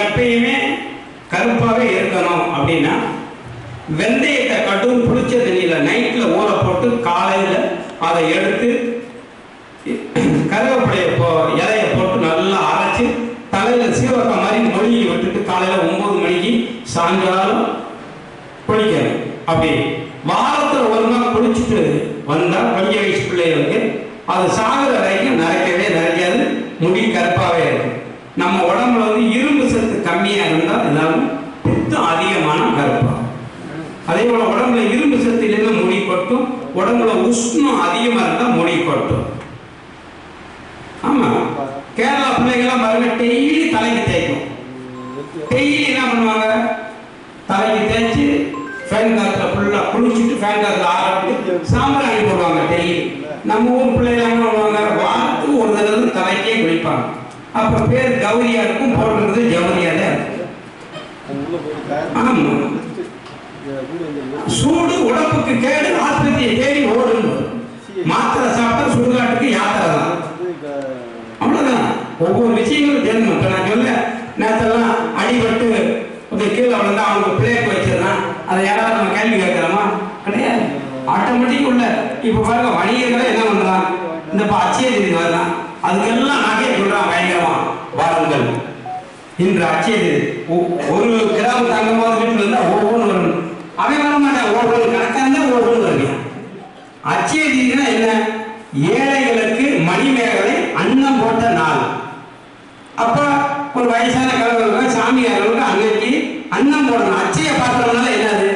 எப்பயுமே கருப்பாகவே இருக்கணும் அப்படின்னா வெந்தயத்தை கட்டும் புளிச்ச தண்ணியில் நைட்டில் ஊற போட்டு காலையில் அதை எடுத்து கருவேப்பிலையை போ இலையை போட்டு நல்லா அரைச்சி தலையில் சீவக்கம் மாதிரி மொழியை விட்டுட்டு காலையில் ஒம்பது மணிக்கு சாயங்காலம் குளிக்கணும். அப்படி வாரத்தில் ஒரு நாள் குளிச்சுட்டு வந்தால் படிக்க வயசு பிள்ளைகளுக்கு அது சாகுற வரைக்கும் நிறைக்கவே நிறைக்காது முடி கருப்பாகவே இருக்கும். நம்ம உடம்புல வந்து இரும்பு சத்து கம்மியாக இருந்தால் எல்லாரும் பித்தம் அதிகமான கருப்பாகும் அதே போல உடம்புல இரும்பு சத்து இல்லைன்னா முடி கொட்டும். உடம்புல உஷ்ணம் அதிகமா இருந்தால் முடி கொட்டும். ஆமா. கேரளா பிள்ளைங்களாம் பாருங்க டெய்லி தலைக்கு தேய்க்கும். டெய்லி என்ன பண்ணுவாங்க? தலைக்கு தேய்ச்சி ஃபேன் காத்துல ஃபுல்லாக குளிச்சுட்டு ஃபேன் காத்துல ஆரம்பிட்டு சாம்பிராணி போடுவாங்க டெய்லி நம்ம ஊர் பிள்ளைங்க என்ன பண்ணுவாங்க? வாரத்துக்கு ஒரு தடவை தலைக்கே குளிப்பாங்க. அப்ப பேர் கௌரியா இருக்கும் போடுறது ஜவுரியா தான் ஆமா. சூடு உடம்புக்கு கேடு ஆஸ்பத்திரியை தேடி ஓடும் மாத்திரை சாப்பிட்டா சுடுகாட்டுக்கு யாத்திரை. தான் அவ்வளவுதான். ஒவ்வொரு விஷயங்களும் தெரியும். இப்ப நான் சொல்ல நேரத்தெல்லாம் அடிபட்டு கொஞ்சம் கீழே விழுந்தா அவனுக்கு பிளேட் வச்சிருந்தான். அதை யாராவது நம்ம கேள்வி கேட்கிறோமா கிடையாது. ஆட்டோமேட்டிக் உள்ள இப்ப பாருங்க வணிகர்களை என்ன பண்றான் இந்த இப்ப வரலாம் அதுக்கெல்லாம் நகையை சொல்றான் பாருங்கள் இன்று அச்சய ஒரு கிராம் தங்கமாவது வீட்டுல இருந்தா ஒவ்வொன்று வரணும் அவன் வர மாட்டான் ஒவ்வொரு கணக்கா இருந்தா ஒவ்வொன்று வருவான் அச்சய தீதினா என்ன? ஏழைகளுக்கு மணிமேகலை அன்னம் போட்ட நாள். அப்ப ஒரு வயசான கலவர்களுக்கு சாமியார்களுக்கு அன்னைக்கு அன்னம் போடணும். அச்சையை பாத்திரம்னால என்னது?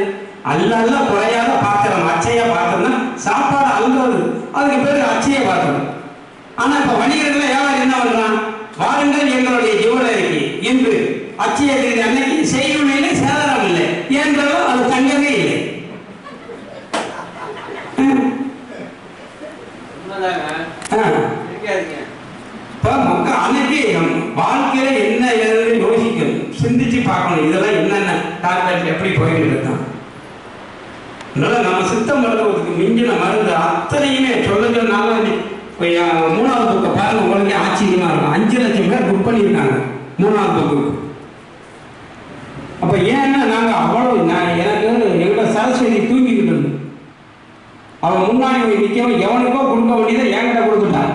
அல்ல குறையாத பாத்திரம். அச்சய பாத்திரம்னா சாப்பாடு அல்றது அதுக்கு பேர் அச்சைய பாத்திரம் ஆனா இப்ப வணிகர்கள் வியாபாரி என்ன பண்றான்? வாருங்கள் எங்களுடைய ஜுவலரிக்கு இன்று அச்சய தேதி அன்னைக்கு செய்யுளிலே சேதாரம் இல்லை. என்றாலும் அது தங்கவே இல்லை. அன்னைக்கு வாழ்க்கையில என்ன ஏதுன்னு யோசிக்கணும். சிந்திச்சு பார்க்கணும். இதெல்லாம் என்னென்ன டாக்டர் எப்படி போயிட்டு இருக்கான் அதனால நம்ம சித்த மருத்துவத்துக்கு மிஞ்சின மருந்து அத்தனையுமே சொல்ல சொன்னாலும் இப்போ என் மூணாவது புக்கை பாருங்க உங்களுக்கு ஆச்சரியமா இருக்கும் அஞ்சு லட்சம் பேர் புக் பண்ணியிருக்காங்க மூணாவது புக்கு அப்போ ஏன்னா நாங்கள் அவ்வளோ நான் எனக்கு எங்களோட சரஸ்வதி தூங்கிக்கிட்டு இருந்தோம் அவன் முன்னாடி நிற்கவும் எவனுக்கோ கொடுக்க வேண்டியதை என்கிட்ட கொடுத்துட்டான்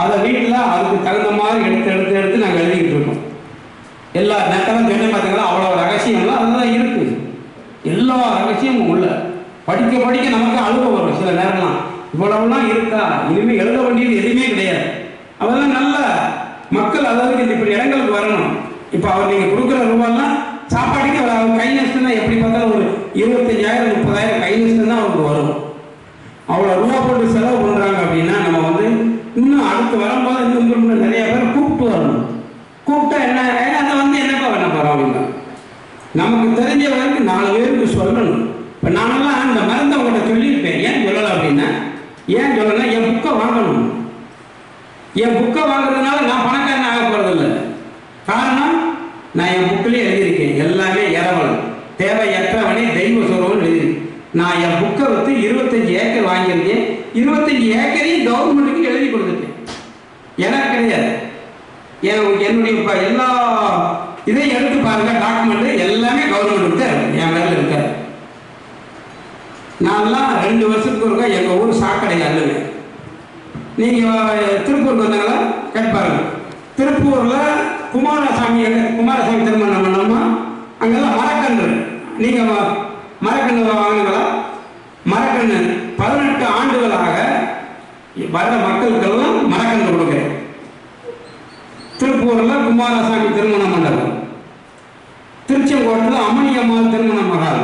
அதை வீட்டில் அதுக்கு தகுந்த மாதிரி எடுத்து எடுத்து எடுத்து நாங்கள் எழுதிக்கிட்டு இருக்கோம். எல்லா நெட்டெல்லாம் சொன்ன பார்த்தீங்களா அவ்வளோ ரகசியம்லாம் அதெல்லாம் இருக்குது எல்லா ரகசியமும் உள்ள. படிக்க படிக்க நமக்கு அழுக வரும் சில நேரம்லாம். இவ்வளவுலாம் இருக்கா? இனிமேல் எழுத வேண்டியது எதுவுமே கிடையாது. அதெல்லாம் நல்ல மக்கள் அதாவது இப்படி இடங்களுக்கு வரணும். இப்போ அவர் நீங்கள் கொடுக்க ரூபாய்லாம் சாப்பாட்டுக்கு அவர் அவர் கை நஷ்டம் தான் எப்படி பார்த்தாலும் ஒரு இருபத்தஞ்சாயிரம் முப்பதாயிரம் கை நஷ்டம் தான் அவருக்கு வரும் அவ்வளோ ரூபா போட்டு செலவு பண்ணுறாங்க அப்படின்னா நம்ம வந்து இன்னும் அடுத்து வரும்போது இன்னும் இன்னும் நிறைய பேர் கூப்பிட்டு வரணும் கூப்பிட்டா என்ன ஏய், அதை வந்து என்னப்பா பண்ண போகிறோம் அப்படின்னா நமக்கு தெரிஞ்ச வரைக்கும் நாலு பேருக்கு சொல்லணும். இப்போ நானெல்லாம் இந்த மருந்தை உங்கள்கிட்ட சொல்லியிருப்பேன். ஏன் சொல்லலை அப்படின்னா? ஏன் சொல்லலைன்னா என் புக்கை வாங்கணும். என் புக்கை வாங்குறதுனால நான் பணக்காரன் ஆக போகிறதில்ல காரணம் நான் என் புக்கிலே எழுதியிருக்கேன். எல்லாமே இரவல் தேவையற்றவனே தெய்வ சொல்லுவோம் எழுதி. நான் என் புக்கை வந்து இருபத்தஞ்சி ஏக்கர் வாங்கியிருக்கேன். இருபத்தஞ்சி ஏக்கரையும் கவர்மெண்ட்டுக்கு எழுதி கொடுத்துட்டேன். எனக்கு கிடையாது. என் என்னுடைய எல்லா இதை எடுத்து பாருங்க டாக்குமெண்ட் எல்லாமே கவர்மெண்ட்டுக்கு இருக்கு. என் மேல இருக்காது நான்லாம் ரெண்டு வருஷத்துக்கு ஒருக்கா எங்கள் ஊர் சாக்கடை அல்லுங்க நீங்கள் திருப்பூருக்கு வந்தாங்களா? கேட்பாருங்க திருப்பூரில் குமாரசாமி எங்க குமாரசாமி திருமணம் பண்ணோமா அங்கெல்லாம் மரக்கன்று. நீங்கள் மரக்கன்று வாங்கினீங்களா? மரக்கன்று பதினெட்டு ஆண்டுகளாக வர்ற மக்களுக்கெல்லாம் மரக்கன்று கொடுக்குறேன். திருப்பூரில் குமாரசாமி திருமண மண்டபம். திருச்செங்கோட்டில் அம்மணி அம்மாள் திருமண மகால்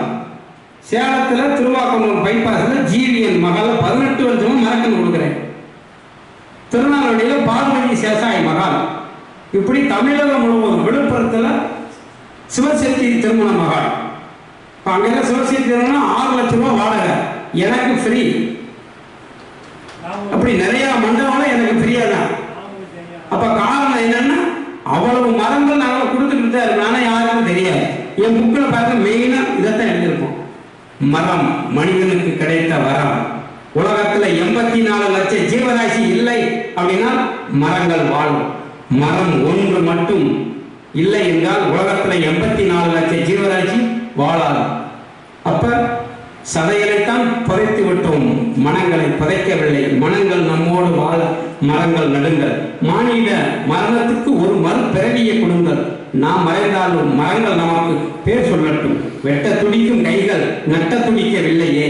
சேலத்தில் திருவாக்கனூர் பைபாஸில் ஜீவியன் மகால் பதினெட்டு வருஷமும் மறக்கணும் கொடுக்குறேன். திருநெல்வேலியில் பார்வதி சேசாய் மகால் இப்படி தமிழகம் முழுவதும் விழுப்புரத்தில் சிவசக்தி திருமண மகால் இப்போ அங்கெல்லாம் சிவசக்தி திருமணம் ஆறு லட்ச ரூபா வாடகை. எனக்கு ஃப்ரீ அப்படி நிறைய மண்டபம்லாம் எனக்கு ஃப்ரீயாக தான். அப்ப காரணம் என்னன்னா அவ்வளவு என் புக்கில் பார்த்து மெயினாக இதைத்தான் எழுதியிருப்போம். மரம் மனிதனுக்கு கிடைத்த வரம். உலகத்துல எண்பத்தி நாலு லட்சம் ஜீவராசி இல்லை அப்படின்னா மரங்கள் வாழும் மரம் ஒன்று மட்டும் இல்லை என்றால் உலகத்துல எண்பத்தி நாலு லட்சம் ஜீவராசி வாழாது. அப்ப சதைகளைத்தான் புதைத்து விட்டோம். மனங்களை புதைக்கவில்லை. மன மரங்கள் நடுங்கள். மானிட மரணத்துக்கு ஒரு மறுபிறவியை கொடுங்கள். நாம் மறைந்தாலும் மரங்கள் நமக்கு பேர் சொல்லட்டும். வெட்ட துடிக்கும் கைகள் நட்ட துடிக்கவில்லையே